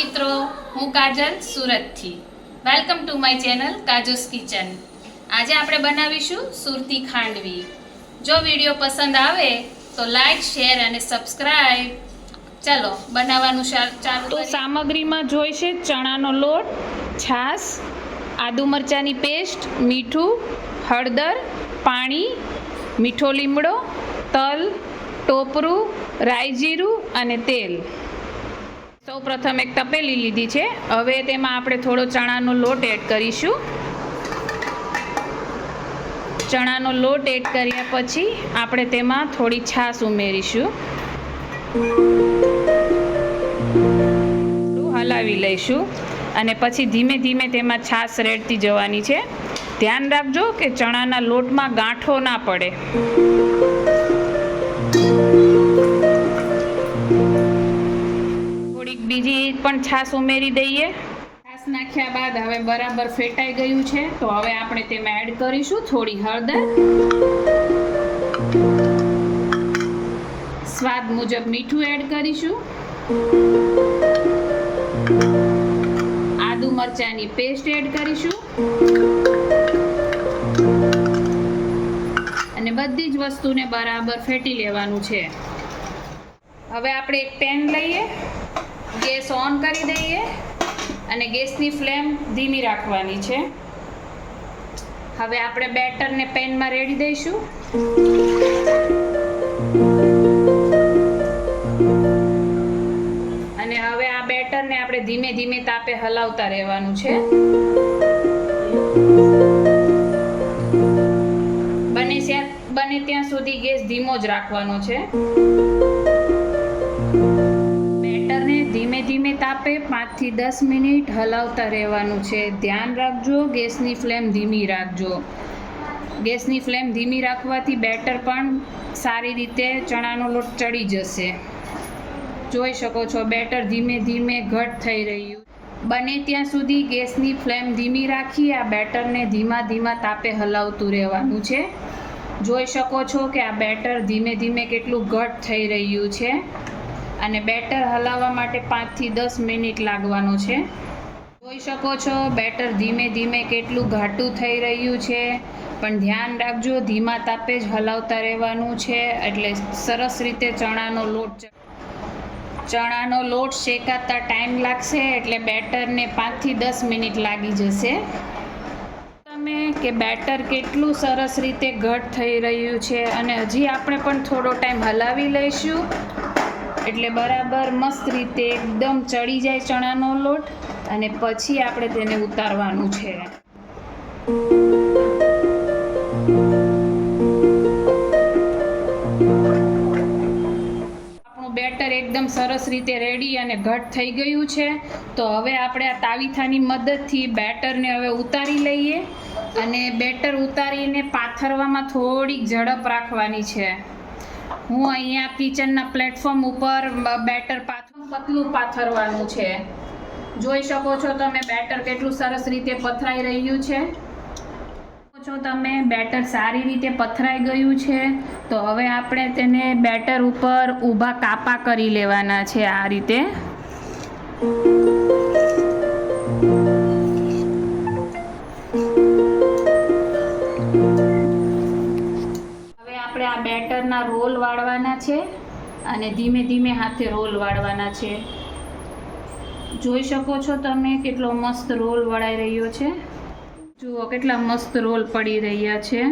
મિત્રો હું કાજલ સુરતથી. Welcome to my channel Kaju's kitchen આજે આપણે બનાવીશું સુરતી ખાંડવી. જો વીડિયો પસંદ આવે તો લાઈક શેર અને સબસ્ક્રાઈબ ચાલો બનાવવાનું ચાલુ તો સામગ્રીમાં જોઈશે ચણાનો લોટ છાશ આદુ મરચાંની પેસ્ટ મીઠું હળદર પાણી મીઠો લીમડો તલ ટોપરું રાઈ જીરું અને તેલ. સૌ પ્રથમ એક તપેલી લીધી છે. હવે તેમાં આપણે થોડો ચણાનો લોટ એડ કરીશું. ચણાનો લોટ એડ કર્યા પછી આપણે તેમાં થોડી છાશ ઉમેરીશું. હલાવી લઈશું અને પછી ધીમે ધીમે તેમાં છાશ રેડતી જવાની છે. ધ્યાન રાખજો કે ચણાના લોટમાં ગાંઠો ના પડે. છાશ ઉમેરી દઈએ. છાશ નાખ્યા બાદ હવે બરાબર ફેટાઈ ગયું છે, તો હવે આપણે તેમાં એડ કરીશું થોડી હળદર. સ્વાદ મુજબ મીઠું એડ કરીશું. આદુ મરચાંની પેસ્ટ એડ કરીશું. અને બધી જ વસ્તુને બરાબર ફેટી લેવાનું છે. હવે આપણે એક પેન લઈએ. ગેસ ઓન કરી દઈએ અને ગેસની ફ્લેમ ધીમી રાખવાની છે. હવે આપણે બેટરને પેનમાં રેડી દઈશું. અને હવે આ બેટરને આપણે ધીમે ધીમે તાપે હલાવતા રહેવાનું છે. બને ત્યાં બને ત્યાં સુધી ગેસ ધીમો જ રાખવાનો છે. તાપે પાંચથી દસ મિનિટ હલાવતા રહેવાનું છે. ધ્યાન રાખજો, ગેસની ફ્લેમ ધીમી રાખજો. ગેસની ફ્લેમ ધીમી રાખવાથી બેટર પણ સારી રીતે ચણાનો લોટ ચડી જશે. જોઈ શકો છો, બેટર ધીમે ધીમે ઘટ થઈ રહ્યું. બને ત્યાં સુધી ગેસની ફ્લેમ ધીમી રાખી આ બેટરને ધીમા ધીમા તાપે હલાવતું રહેવાનું છે. જોઈ શકો છો કે આ બેટર ધીમે ધીમે કેટલું ઘટ થઈ રહ્યું છે. અને બેટર હલાવવા માટે પાંચથી દસ મિનિટ લાગવાનો છે. જોઈ શકો છો, બેટર ધીમે ધીમે કેટલું ઘાટું થઈ રહ્યું છે. પણ ધ્યાન રાખજો, ધીમા તાપે જ હલાવતા રહેવાનું છે. એટલે સરસ રીતે ચણાનો લોટ ચણાનો લોટ શેકાતા ટાઈમ લાગશે, એટલે બેટરને પાંચથી દસ મિનિટ લાગી જશે. તમે કે બેટર કેટલું સરસ રીતે ઘટ થઈ રહ્યું છે, અને હજી આપણે પણ થોડો ટાઈમ હલાવી લઈશું. એટલે બરાબર મસ્ત રીતે એકદમ ચડી જાય ચણાનો લોટ અને પછી આપણે તેને ઉતારવાનું છે. બેટર એકદમ સરસ રીતે રેડી અને ઘટ થઈ ગયું છે. તો હવે આપણે આ તાવીથાની મદદથી બેટરને હવે ઉતારી લઈએ અને બેટર ઉતારીને પાથરવામાં થોડીક ઝડપ રાખવાની છે. હું અહીંયા કિચનના પ્લેટફોર્મ ઉપર બેટર પાથરું, પતલું પાથરવાનું છે. જોઈ શકો છો તમે બેટર કેટલું સરસ રીતે પથરાઈ રહ્યું છે. છો તમે બેટર સારી રીતે પથરાઈ ગયું છે. તો હવે આપણે તેને બેટર ઉપર ઊભા કાપા કરી લેવાના છે આ રીતે. thank આપણે બેટરના રોલ વાળવાના છે અને ધીમે ધીમે હાથે રોલ વાળવાના છે. જોઈ શકો છો તમે કેટલો મસ્ત રોલ વળાઈ રહ્યો છે. જુઓ કેટલા મસ્ત રોલ પડી રહ્યા છે.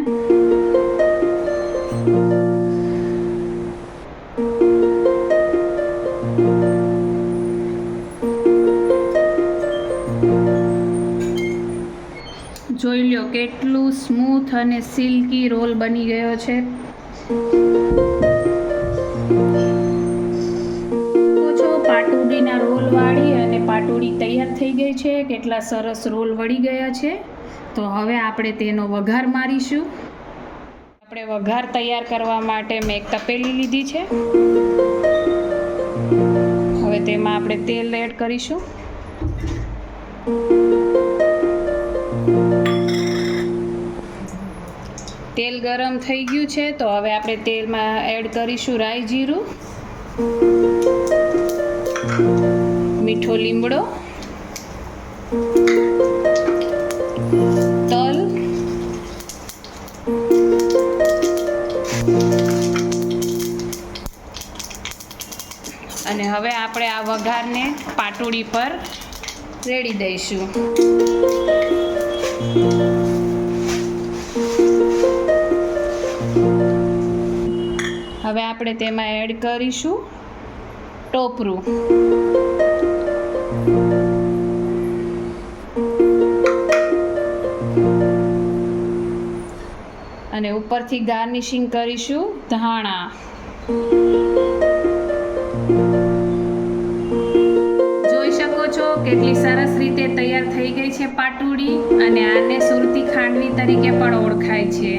જોઈ લો કેટલું સ્મૂથ અને સિલ્કી રોલ બની ગયો છે. છો પાટુડીના રોલ વાળી અને પાટુડી તૈયાર થઈ ગઈ છે. કેટલા સરસ રોલ વળી ગયા છે. તો હવે આપણે તેનો વઘાર મારીશું. આપણે વઘાર તૈયાર કરવા માટે મેં એક તપેલી લીધી છે. હવે તેમાં આપણે તેલ એડ કરીશું. તેલ ગરમ થઈ ગયું છે, તો હવે આપણે તેલમાં એડ કરીશું રાઈ જીરું, મીઠો લીમડો, તલ, અને હવે આપણે આ વઘારને પાટોડી પર રેડી દઈશું. હવે આપણે તેમાં એડ કરીશું ટોપરું અને ઉપરથી ગાર્નિશિંગ કરીશું ધાણા. જોઈ શકો છો કેટલી સરસ રીતે તૈયાર થઈ ગઈ છે પાટુડી અને આને સુરતી ખાંડવી તરીકે પણ ઓળખાય છે.